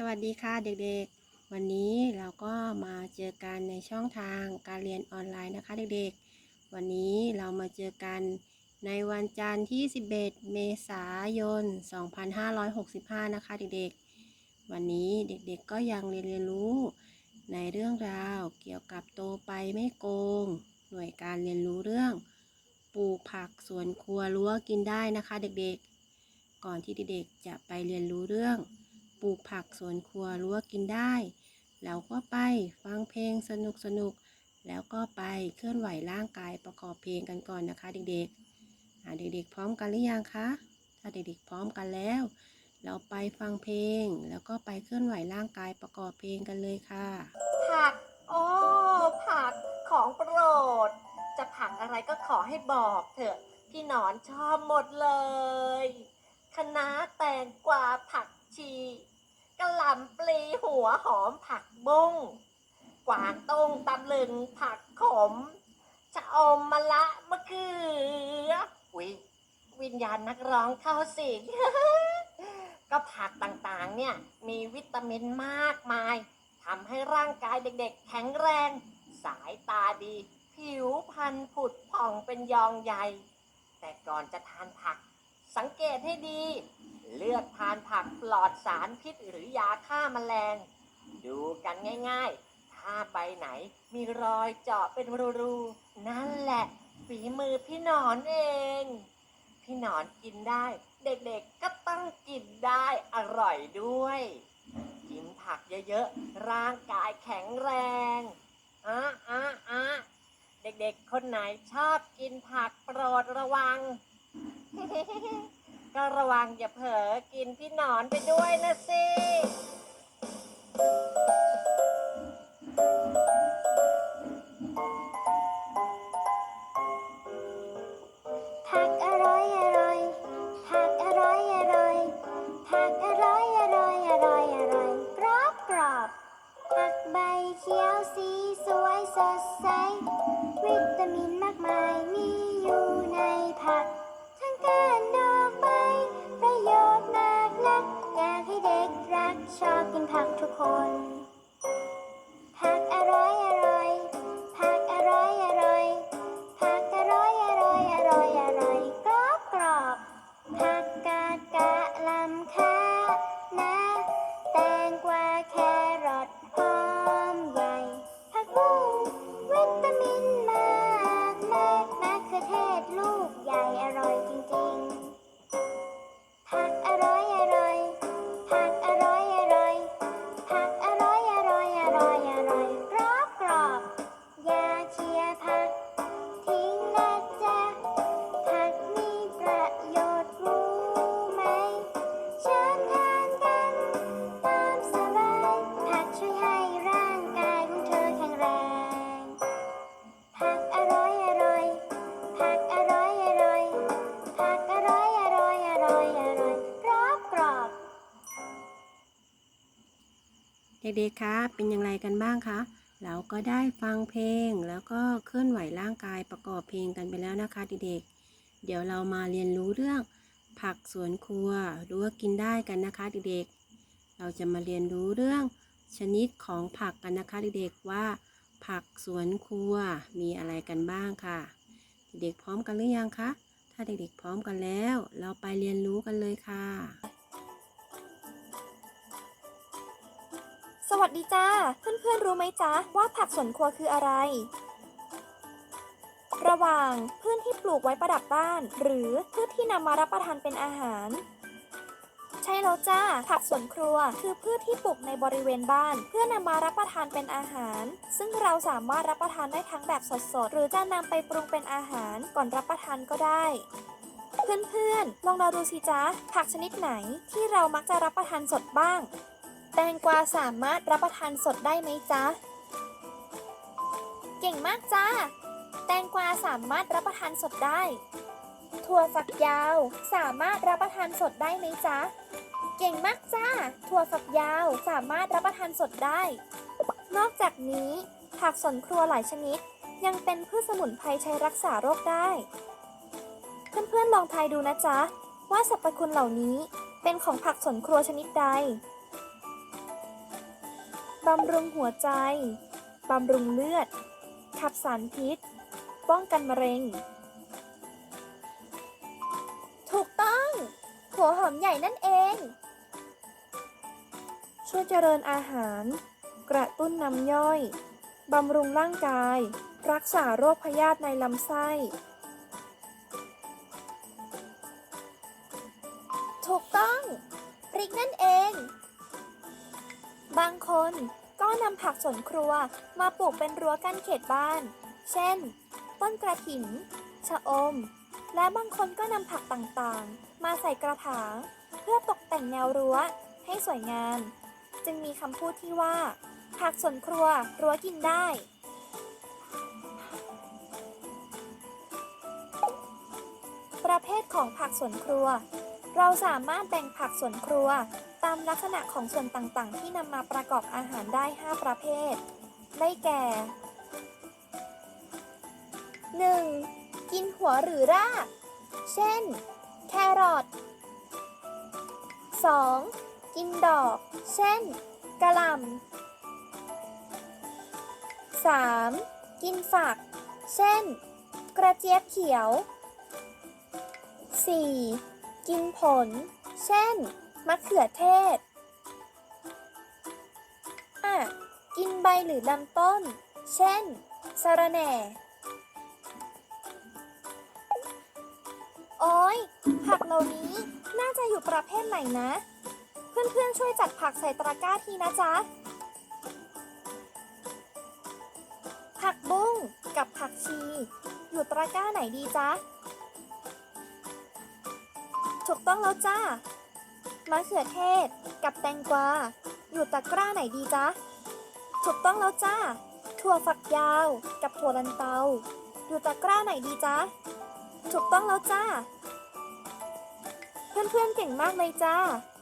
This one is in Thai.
สวัสดีค่ะเด็กๆ วันนี้เราก็มาเจอกันในช่องทางการเรียนออนไลน์นะคะเด็กๆ วันนี้เรามาเจอกันในวันจันทร์ที่ 11 เมษายน 2565 นะคะเด็กๆ วันนี้เด็กๆก็ยังเรียนเรียนรู้ในเรื่องราวเกี่ยวกับโตไปไม่โกง หน่วยการเรียนรู้เรื่อง ปลูกผักสวนครัวรั้วกินได้นะคะเด็กๆ ก่อนที่เด็กๆจะไปเรียนรู้เรื่อง ปลูกผักสวนครัวรั้วกินได้แล้วก็ไปฟังเพลงสนุกสนุกแล้วก็ไปเคลื่อนไหวร่างกายประกอบเพลงกันก่อนนะคะเด็กๆอ่าเด็กๆ พร้อมกันหรือยังคะ ถ้าเด็กๆ พร้อมกันแล้ว เราไปฟังเพลง แล้วก็ไปเคลื่อนไหวร่างกายประกอบเพลงกันเลยค่ะ ผัก โอ้ผักของโปรด จะผักอะไรก็ขอให้บอกเถอะ พี่หนอนชอบหมดเลยคะน้าแตงกวาผัก ชีกะหล่ำปลีหัวหอมผักบุ้งกวางตุ้งตำลึงผักขมชะอมมะละมะเขือวิวิญญาณนักร้องเข้าสิงก็ผักต่างๆเนี่ยมีวิตามินมากมายทำให้ร่างกายเด็กๆ แข็งแรง สายตาดี ผิวพรรณผุดผ่องเป็นยองใหญ่ แต่ก่อนจะทานผัก สังเกตให้ดี เลือกทานผักปลอดสารพิษหรือยาฆ่าแมลง ดูกันง่ายๆ ถ้าใบไหนมีรอยเจาะเป็นรูๆ นั่นแหละฝีมือพี่หนอนเอง พี่หนอนกินได้ เด็กๆก็ต้องกินได้อร่อยด้วย กินผักเยอะๆ ร่างกายแข็งแรงอะอะอะเด็กๆ คนไหนชอบกินผักโปรดระวัง ก็ระวังอย่าเผลอกินพี่หนอนไปด้วยนะสิ กรักชอบกินผักทุกคน เด็กๆคะเป็นอย่างไรกันบ้างคะเราก็ได้ฟังเพลงแล้วก็เคลื่อนไหวร่างกายประกอบเพลงกันไปแล้วนะคะเด็กๆเดี๋ยวเรามาเรียนรู้เรื่องผักสวนครัวรั้วกินได้กันนะคะเด็กๆเราจะมาเรียนรู้เรื่องชนิดของผักกันนะคะเด็กๆว่า ผักสวนครัวมีอะไรกันบ้างค่ะ เด็กๆพร้อมกันหรือยังคะถ้าเด็กๆพร้อมกันแล้ว เราไปเรียนรู้กันเลยค่ะ สวัสดีจ้า เพื่อนๆรู้ไหมจ๊ะว่าผักสวนครัวคืออะไร ระหว่างพืชที่ปลูกไว้ประดับบ้าน หรือพืชที่นำมารับประทานเป็นอาหาร ใช่แล้วจ้า ผักสวนครัวคือพืชที่ปลูกในบริเวณบ้าน เพื่อนำมารับประทานเป็นอาหาร ซึ่งเราสามารถรับประทานได้ทั้งแบบสดๆ หรือจะนำไปปรุงเป็นอาหารก่อนรับประทานก็ได้เพื่อนๆ ลองเดาดูสิจ๊ะ ผักชนิดไหนที่เรามักจะรับประทานสดบ้าง แตงกวาสามารถรับประทานสดได้ไหมจ๊ะ เก่งมากจ้า แตงกวาสามารถรับประทานสดได้ ถั่วฝักยาวสามารถรับประทานสดได้ไหมจ๊ะ เก่งมากจ้า ถั่วฝักยาวสามารถรับประทานสดได้ นอกจากนี้ ผักสวนครัวหลายชนิด ยังเป็นพืชสมุนไพรใช้รักษาโรคได้ เพื่อนๆลองทายดูนะจ๊ะ ว่าสรรพคุณเหล่านี้เป็นของผักสวนครัวชนิดใด บำรุงหัวใจ บำรุงเลือด ขับสารพิษ ป้องกันมะเร็ง ถูกต้องหัวหอมใหญ่นั่นเอง ช่วยเจริญอาหาร กระตุ้นน้ำย่อย บำรุงร่างกาย รักษาโรคพยาธิในลำไส้ ถูกต้องพริกนั่นเอง บางคน ก็นำผักสวนครัวมาปลูกเป็นรั้วกั้นเขตบ้าน เช่น ต้นกระถิน ชะอม และบางคนก็นำผักต่างๆ มาใส่กระถางเพื่อตกแต่งแนวรั้วให้สวยงาม จึงมีคำพูดที่ว่า ผักสวนครัวรั้วกินได้ ประเภทของผักสวนครัว เราสามารถแบ่งผักสวนครัว ตามลักษณะของส่วนต่างๆ ที่นำมาประกอบอาหารได้ 5 ประเภท ได้แก่ 1. กินหัวหรือราก เช่น แครอท 2. กินดอก เช่น กระหล่ำ 3. กินฝัก เช่น กระเจี๊ยบเขียว 4. กินผล เช่น มะเขือเทศ 5. กินใบหรือลำต้น เช่น สะระแหน่ โอ้ยผักเหล่านี้น่าจะอยู่ประเภทไหนนะ เพื่อนๆช่วยจัดผักใส่ตะกร้าทีนะจ๊ะ ผักบุ้งกับผักชี อยู่ตะกร้าไหนดีจ๊ะ ถูกต้องแล้วจ้ามะเขือเทศ กับแตงกวา อยู่ตะกร้าไหนดีจ๊ะ ถูกต้องแล้วจ้า ถั่วฝักยาว กับถั่วลันเตา อยู่ตะกร้าไหนดีจ๊ะ ถูกต้องแล้วจ้า เพื่อนๆเก่งมากเลยจ้า